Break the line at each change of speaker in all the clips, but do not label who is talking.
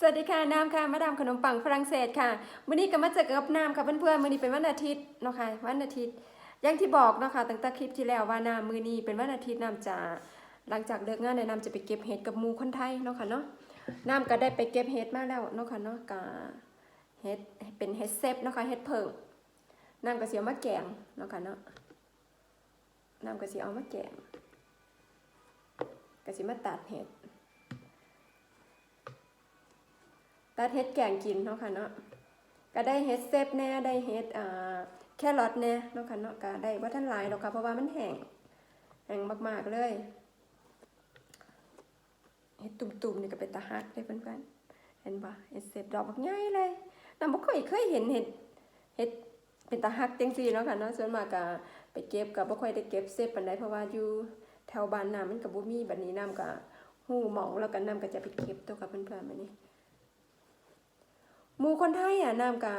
สวัสดีค่ะน้ำค่ะมาดามขนมปังฝรั่งเศสค่ะวันนี้ก็มาเจอกับน้ำค่ะเพื่อนๆวันนี้เป็นวันอาทิตย์เนาะค่ะวันอาทิตย์อย่างที่บอกเนาะค่ะตั้งแต่คลิปที่แล้วว่าน้ำมือนี้เป็นวันอาทิตย์น้ำจะหลังจากเลิกงานเนี่ยน้ำจะไปเก็บเห็ดกับหมูคนไทยเนาะค่ะเนาะน้ำก็ได้ไปเก็บเห็ดมาแล้วเนาะค่ะเนาะกับเห็ดเป็นเห็ดเซฟเนาะค่ะเห็ดเพิงน้ำก็เสียมาแกงเนาะค่ะเนาะน้ำก็เสียเอามาแกงก็สิมาตัดเห็ด ตัดเฮ็ดแกงกินเนาะค่ะเนาะก็ได้เฮ็ดเซฟแน่ได้เฮ็ดอ่าแครอทแน่เนาะค่ะเนาะก็ได้บ่ทันหลายดอกค่ะเพราะว่ามันแห้งแห้งมากๆเลยเฮ็ดตุ่มๆนี่ก็เป็นตาฮักเลยเพื่อนๆเห็นบ่เฮ็ดเซฟดอกบักใหญ่เลยนำบ่ค่อยเคยเห็นเฮ็ดเฮ็ดเป็นตาฮักจังซี่เนาะค่ะเนาะส่วนมากก็ไปเก็บก็บ่ค่อยได้เก็บเซฟปานใดเพราะว่าอยู่แถวบ้านน้ามันก็บ่มีบัดนี้น้ำก็ฮู้หมองแล้วก็น้ำก็จะไปเก็บตัวกับเพื่อนๆบัดนี้ มูคนไทยอะนำกะ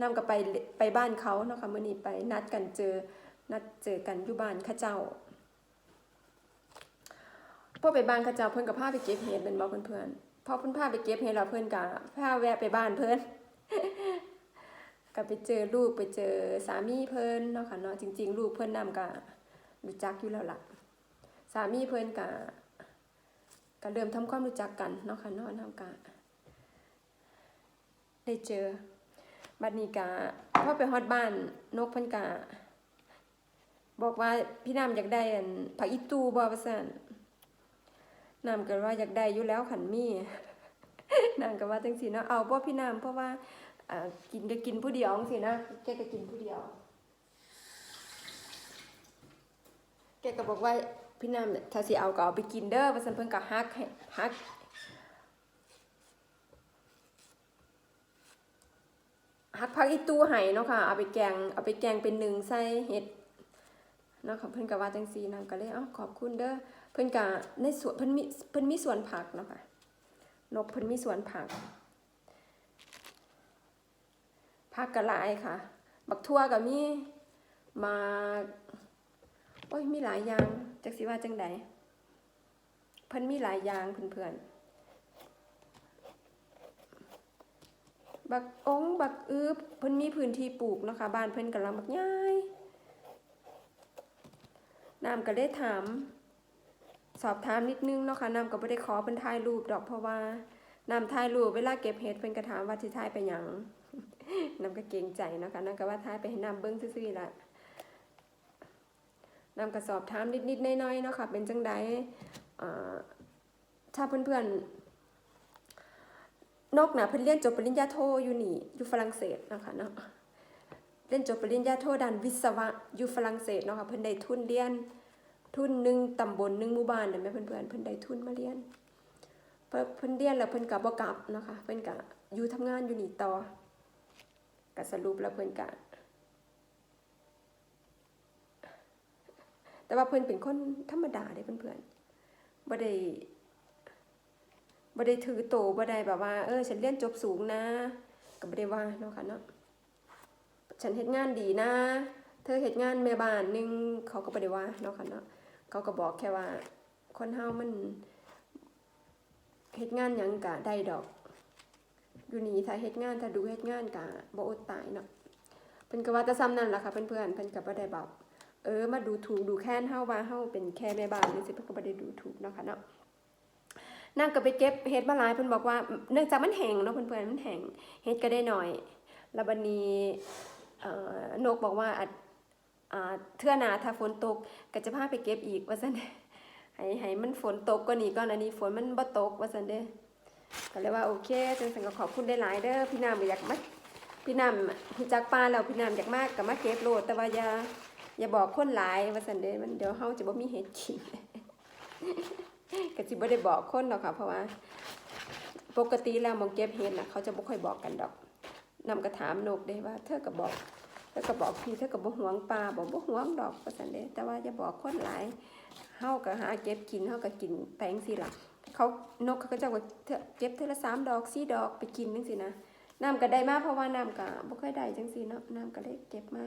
นำกับไปไปบ้านเขาเนาะค่ะมื้อนี้ไปนัดกันเจอนัดเจอกันอยู่บ้านข้าเจ้าพอไปบ้านข้าเจ้าเพิ่อนก็พาไปเก็บเห็ดเป็นบ่เพื่อนๆพอเพิ่อนพาไปเก็บเห็ดแล้วเพิ่อนก็พาแวะไปบ้านเพิ่อนก็ไปเจอลูกไปเจอสามีเพิ่นเนาะค่ะเนาะจริง ๆ ลูกเพิ่นนำก็รู้จักอยู่แล้วล่ะสามีเพิ่นก็ก็เริ่มทำความรู้จักกันเนาะค่ะเนาะนำก็ ได้เจอ บัดนี้กะพอไปฮอดบ้านนกพิ่นกะบอกว่าพี่น้ำอยากได้อันผักอีตูบ่ว่าซั่นน้ำก็ว่าอยากได้อยู่แล้วขันมี่น้ำก็ว่าจังซี่เนาะเอาบ่พี่น้ำเพราะว่าอ่ากินก็กินผู้เดียวจังซี่นะแกก็กินผู้เดียว แกก็บอกว่าพี่น้ำถ้าสิเอาก็เอาไปกินเด้อว่าซั่นเพิ่นก็ฮักฮัก หักผักอีตู้ไห้เนาะค่ะ เอาไปแกง เอาไปแกงเป็นหนึ่งใส่เห็ดเนาะค่ะเพิ่นก็ว่าจังซีนางก็เลยเอ้าขอบคุณเด้อ เพิ่นก็ในสวนเพิ่นมีเพิ่นมีสวนผักเนาะค่ะ นกเพิ่นมีสวนผัก ผักก็หลายค่ะ บักทั่วก็มีมาโอ้ยมีหลายอย่างจักสิว่าจังใดเพิ่นมีหลายอย่างเพื่อนๆ บักองบักอึบเพิ่นมีพื้นที่ปลูกนะคะบ้านเพิ่นกำลังบักใหญ่น้ำก็ได้ถาม สอบถามนิดนึงเนาะค่ะน้ำก็บ่ได้ขอเพิ่นถ่ายรูปดอกเพราะว่าน้ำถ่ายรูปเวลาเก็บเห็ดเพิ่นก็ถามว่าสิถ่ายไปหยังน้ำก็เกรงใจเนาะค่ะน้ำก็ว่าถ่ายไปให้น้ำเบิ่งซื่อๆละน้ำก็สอบถามนิดๆน้อยๆเนาะค่ะเป็นจังใดถ้าเพื่อนๆ นกนะเพิ่นเรียนจบปริญญาโทอยู่นี่อยู่ฝรั่งเศสนะคะเนาะเรียนจบปริญญาโทด้านวิศวะอยู่ฝรั่งเศสเนาะค่ะเพิ่นได้ทุนเรียนทุนหนึ่งตำบลหนึ่งหมู่บ้านเห็นไหมเพื่อนๆเพิ่นได้ทุนมาเรียนเพิ่นเพิ่นเรียนแล้วเพิ่นก็บ่กลับเนาะค่ะเพิ่นก็อยู่ทำงานอยู่นี่ต่อก็สรุปแล้วเพิ่นก็แต่ว่าเพิ่นเป็นคนธรรมดาเด้เพื่อนๆบ่ได้ บ่ได้ถือโตบ่ได้แบบว่า เออ ฉันเรียนจบสูงนะก็บ่ได้ว่าเนาะค่ะเนาะฉันเฮ็ดงานดีนะ เธอเฮ็ดงานแม่บ้านนึงเขาก็บ่ได้ว่าเนาะค่ะเนาะเขาก็บอกแค่ว่า คนเฮามันเฮ็ดงานหยังก็ได้ดอก อยู่นี่ถ้าเฮ็ดงานถ้าดูเฮ็ดงานก็บ่อดตายเนาะเพิ่นก็ว่าแต่ซ้ำนั่นล่ะค่ะเพื่อนๆเพิ่นก็บ่ได้แบบเออมาดูถูกดูแค้นเฮาว่าเฮาเป็นแค่แม่บ้านจังซี่เพิ่นก็บ่ได้ดูถูกเนาะค่ะเนาะ นางก็ไปเก็บเห็ดมาหลายเพิ่นบอกว่า เนื่องจากมันแห้งเนาะเพื่อนๆมันแห้งเห็ดก็ได้หน่อยแล้วบัดนี้นกบอกว่าอาจอ่าเทื่อนาถ้าฝนตกก็จะพาไปเก็บอีกว่าซั่นให้ให้มันฝนตกกว่านี้ก่อนอันนี้ฝนมันบ่ตกว่าซั่นเด้ก็เลยว่าโอเคจังซั่นก็ขอบคุณได้หลายเด้อพี่น้ำอยากมาพี่น้ำรู้จักปลาแล้วพี่น้ำอยากมากก็มาเก็บโลดแต่ว่าอย่าอย่าบอกคนหลายว่าซั่นเด้มันเดี๋ยวเฮาจะบ่มีเห็ดกิน ก็สิบ่ได้บอกคนหรอกค่ะเพราะว่า ปกติแล้วมองเก็บเห็ดน่ะเขาจะบ่ค่อยบอกกันดอกนำกระถามนกเด้ว่า เธอก็บอกเธอก็บอกพี่เธอก็บ่หวงปลาบอกบ่หวงดอกว่าซั่นเด้แต่ว่าอย่าบอกคนหลายเฮาก็หาเก็บกินเฮาก็กินแปงสิล่ะเขานกเขาก็จะว่าเธอเก็บเทอละสามดอกสี่ดอกไปกินจังซี่นะน้ำก็ได้มาเพราะว่าน้ำก็บ่ค่อยได้จังซี่เนาะน้ำก็เลยเก็บมา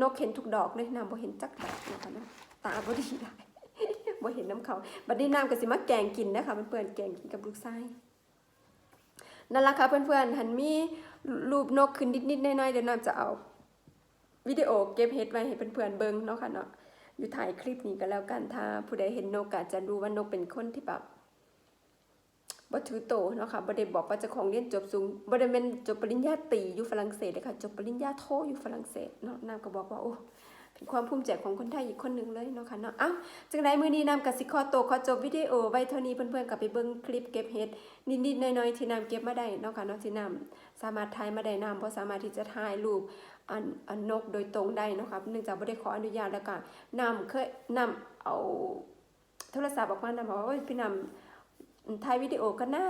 นกเห็นทุกดอกเลยน้ำบ่เห็นจักดอกนะคะเนาะตาบ่ดีได้ บ่เห็นน้ำเขาบัดนี้น้ำก็สิมาแกงกินนะคะมันเปิดแกงกินกับลูกไส้นั่นละค่ะเพื่อนๆหันมีรูปนกขึ้นนิดๆน้อยๆเดี๋ยวน้ำจะเอาวิดีโอเก็บเฮ็ดไว้ให้เพื่อนๆเบิ่งเนาะค่ะเนาะอยู่ถ่ายคลิปนี้ก็แล้วกันถ้าผู้ใดเห็นนกก็จะรู้ว่านกเป็นคนที่แบบบ่ถือโตเนาะค่ะบ่ได้บอกว่าจ้าของเรียนจบสูงบ่ได้เป็นจบปริญญาตรีอยู่ฝรั่งเศสเลยค่ะจบปริญญาโทอยู่ฝรั่งเศสเนาะน้ำก็บอกว่าโอ้ เป็นความภูมิใจของคนไทยอีกคนหนึ่งเลยเนาะค่ะเนาะเอ้าจังไดมื้อนี้นำก็สิขอโตวขอจบวิดีโอไว้เท่านี้เพื่อนๆก็ไปเบิ่งคลิปเก็บเฮ็ดนิดๆหน้อยๆที่นำเก็บมาได้เนาะค่ะเนาะที่นำสามารถถ่ายมาได้นำเพราะสามารถที่จะถ่ายรูปอันอันนกโดยตรงได้เนาะค่ะเนื่องจากบ่ได้ขออนุญาตแล้วก็นำเคยนำเอาโทรศัพท์ออกมาน้ำบอกว่าพี่นำถ่ายวิดีโอกันหน้า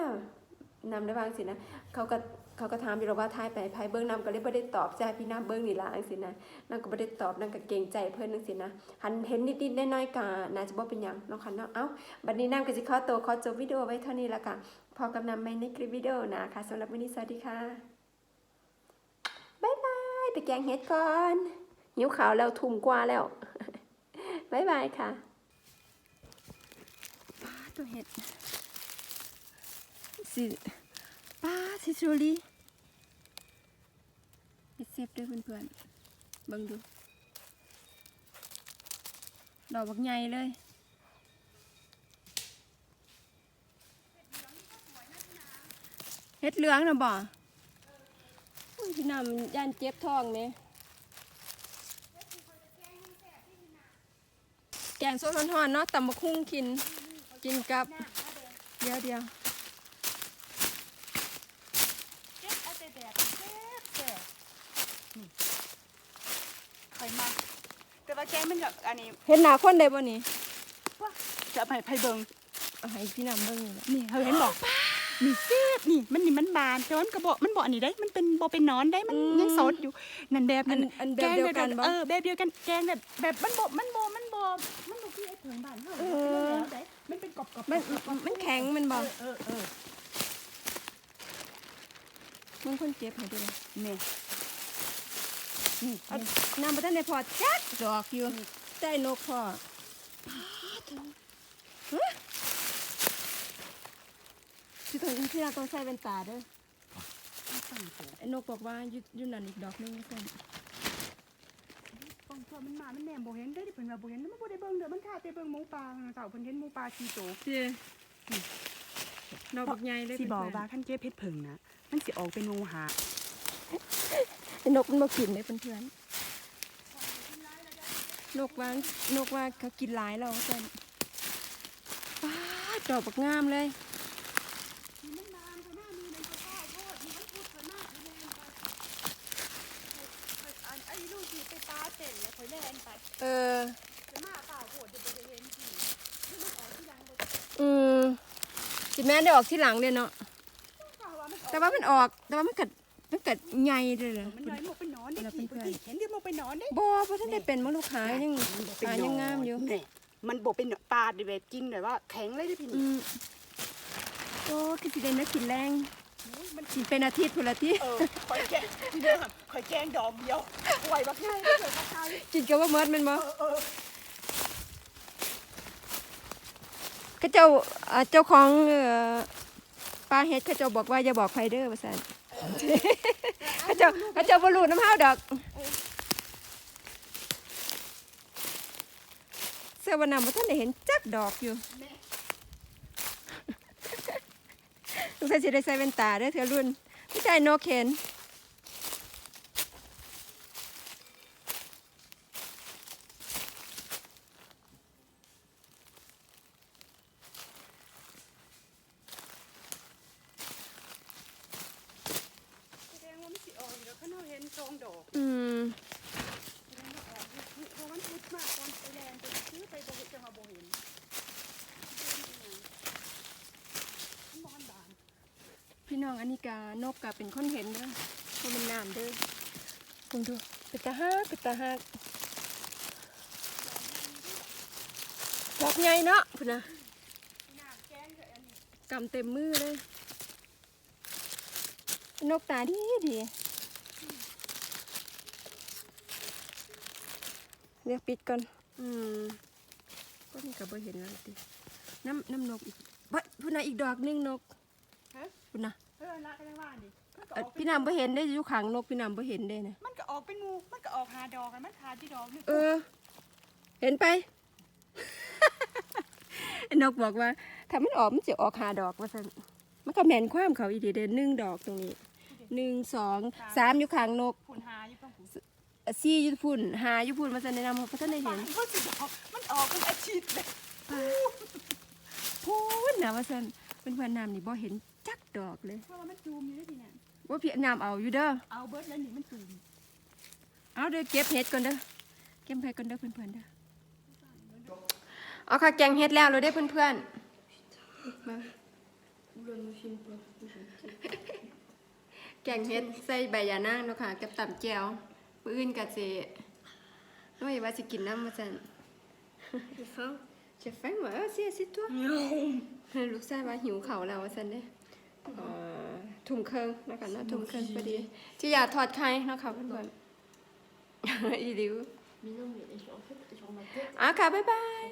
นำได้บางสินะเขาก็ เขาก็ถามอยู่แล้วว่าถ่ายไปภายเบื้องน้ำก็เลยบ่ได้ตอบจ้พี่น้ำเบื้องนี่ล่ะจังซี่นะน้ำก็บ่ได้ตอบนั่นก็เกรงใจเพิ่อนจังซี่นะหันเห็นนิดๆน้อยๆก็น่าจะบ่เป็นยังเนาะค่ะเนาะเอ้าบัดนี้น้ำก็สิขอตัวขอจบวิดีโอไว้เท่านี้ละค่ะพบกับนำไปในคลิปวิดีโอนะคะสำหรับวันนี้สวัสดีค่ะบายบายไปแกงเห็ดก่อนหิวขาวแล้วทุ่มกว่าแล้วบายบายค่ะป้าตัวเห็ดสิ ป้าสิชูรีเห็บด้วยเพื่อนๆเบิ่งดู ดอกบักใหญ่เลยเฮ็ดเหลืองนะบ่พี่น้ำย่านเจ็บท้องไหมแกงโซดร้อนๆเนาะตำบักคุ้งกิน กินกับ เดี๋ยวเดียว
เจ็บเอาแต่แดดเจ็บเจ็บนี่ไข่มาแต่ว่า แกงมันกับอันนี้
เฮ็ดหนาคนได้บ่นี่
ว่าจะเอาไปไผ่เบิง
เอาให้พี่น้ำเบิ่งนี่แหละ
นี่เขาเห็นบอกนี่เจ็บนี่มันนี่มันบานแต่ว่ามันกระบอกมันบอกอันนี้ได้ มันเป็นบอเป็นหนอนได้มันยังสดอยู่นั่นแบบ
อั
นั้น
อันแบบเดียวกันบ่
เออแบบเดียวกันแกงแบบแบบมันบมันบมันบมันบคือไอ้เถิงบ้านเฮา
เออ
แล้วได้มันเป็นกรอบๆ
มันมันแข็งมันบ่
เออเออ
มึงคนเจ็บให้ดูเลย
นี่นี่
เอาน้ำบ่ทันได้พอจักดอกอยู่ ได้นกพอฮะที่ต้องที่เราต้องใส่แว่นตาเด้อ
ตั้งตัว
ไอ้นกบอกว่าอยุยุนั่นอีกดอกหนึงเพิ่น
กองตัวมันมามันแหนมบ่เห็นได้ดิเพิ่นว่าบ่เห็นมันบ่ได้เบิ่งเด้อมันท่าแต่เบิ่งหมูป่าเจ้าเพิ่นเห็นหมูป่ากี่โต
เจ้ดอกบักใหญ่เลย
สิบอกว่า
เพื่น
ขั้นเก็บเพชรเพิงนะมันสิออกเป็นงูหา
ๆไอ้นกมันบ่กินเลยเพื่อนๆ นกว่านกว่าเขากินหลายแล้วเพิ่นป้าดดอกบักงามเลย
ไอ้ลูกที่ไปตาเต็นเนี่ยคอยแล่นไป
เออ
จะมาเปล่าโหดจะบ่ได้เห็นที่
อืมสิแม่นได้ออกที่หลังเด้เนาะ
ข่าวว่ามันออก
แต่ว่ามันออก แต่ว่ามันกัดมันกัดใหญ่เลยเหรอ
มันเลยหมกเป็นหนอนได้
เราเป็
ที่
นเพื่อน
เห็นที่ หมกเป็นหนอนได้
บ่บ่ทันได้เป็นมั้งลูกค้ายังขายังงามอยู่
นี่มันบ่เป็นปลาดิแบบจริงเลยว่า แข็งเลยเด้อพี่
อื
นี่
มโอ้คือสิได้นักกินแรง
มัน
กินเป็นอาทิตย์พุ่นละที
เออคอยแกงเด้อคอยแกงดอกเดียวไหวบักใหญ่เลยบักใหญ่
กินก็บ่หมดแม่นบ่
เออเออ
เขาเจ้าอ่าเจ้าของเอ่อปลาเฮ็ดเขาเจ้าบอกว่าอย่าบอกใครเด้อว่าซั่นเขาเจ้าเขาเจ้าบ่รู้น้ำเฮาดอก เสื้อวันนั้นบ่ทันได้เห็นจักดอกอยู่
แม่
สงสัยสิได้ใส่แว่นตาเด้อเทื่อรุ่นไม่ใช่นกเห็น
แสดงว่ามันสิออกอยู่แล้วข้างนอกเห็นทรงดอก
อืม
แสดงว่าออกอยู่เพราะมันพุดมากตอนไปแลนไปซื้อไปบ่เห็นจังว่าบ่เห็นมันบ่ทันบาน
พี่ น้องอันนี้กานกกะเป็นคนเห็นเด้อคนเป็นน้ำเด้อคุณดูเป็นตาฮักเป็นตาฮักดอกใหญ่เนาะพุ่นนะ
หน้าแกงเลยอันนี้
กำเต็มมือเลย นกตาดีดีเรียกปิดก่อน อืมก็นี่กับบ่เห็นแล้วติน้ำน้ำนกอีกบะพุ่นนะอีกดอกหนึงนก
ฮะ
พุ่นนะ
เออละก็ยังว่าดิมันก็
เอ่
อ
อ
อกเป็น
พี่นำบ่เห็นได้อยู่ข้างนกพี่นำบ่เห็นได้นะ
มันก็ออกเป็นงูมันก็ออกหาดอกกันมันขาดที่ดอกนึง
เออ เห็นไปไอ้นกบอกว่าถ้ามันออกมันจะออกหาดอกว่าซั่นมันก็แม่นความเขาอีดีเด้อหนึ่งดอกตรงนี้หนึ่งสองสามอยู่ข้างนก
ผุนหาอยู่ต้องผุน
อะสี่อยู่พุ่นหาอยู่พุ่นมาซั่นแนะนำเขาบ่ทันได้เห็น
มันก็สิดอกมันออกเป็นอาทิตย์เลย
พูดนะว่าซั่น เป็นเพื่อนน้ำนี่บ่เห็นจักดอกเลย
เพราะว่ามันจูมอยู่ได้ทีนั้น
ว่าพี่น้ำเอาอยู่เด้อ
เอาเบิร์ดแล้วนี่มันจูม
เอาเด้อเก็บเห็ดก่อนเด้อเก็บเห็ดก่อนเด้อเพื่อนๆเด้อเอาค่ะแกงเห็ดแล้วเราได้เพื่อนๆมาแกงเห็ดใส่ใบยานางเนาะค่ะกับตำแจ่วมื้ออื่นกะสิน้อยว่าสิกินน้ำมาซั่น
J'ai faim.
J'ai faim moi aussi assieds-toi ลูกชายว่าหิวเขาวแล้วว่าซั่นเด้เอ่อทุ่มครึ่งนะคะเนาะทุ่มครึ่งพอดีที่อยากทอดไข่เนาะค่ะเพื่อนๆอีริว
Mais non, mais genre, en fait, genre ma tête,
อะค่ะ บ๊ายบาย